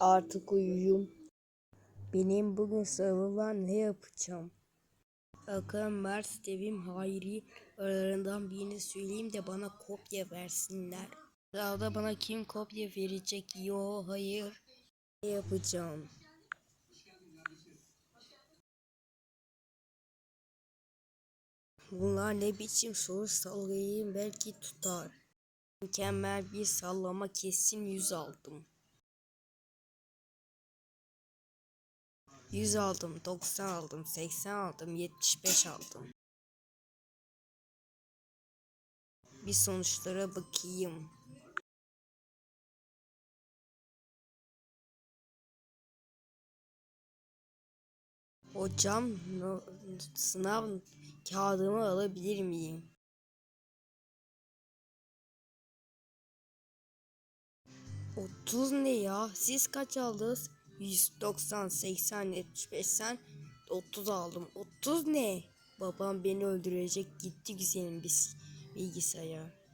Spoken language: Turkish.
Artık uyuyum. Benim bugün sınavım ne yapacağım? Bakalım Mars Devim Hayri aralarından birini söyleyeyim de bana kopya versinler. Sınavda bana kim kopya verecek? Yo hayır. Ne yapacağım? Bunlar ne biçim soru sallayayım belki tutar. Mükemmel bir sallama kesin yüz aldım. 100 aldım, 90 aldım, 80 aldım, 75 aldım. Bir sonuçlara bakayım. Hocam sınav kağıdımı alabilir miyim? Otuz ne ya? Siz kaç aldınız? 190, 80, 75, sen 30 aldım. 30 ne? Babam beni öldürecek gitti güzelim biz bilgisayar.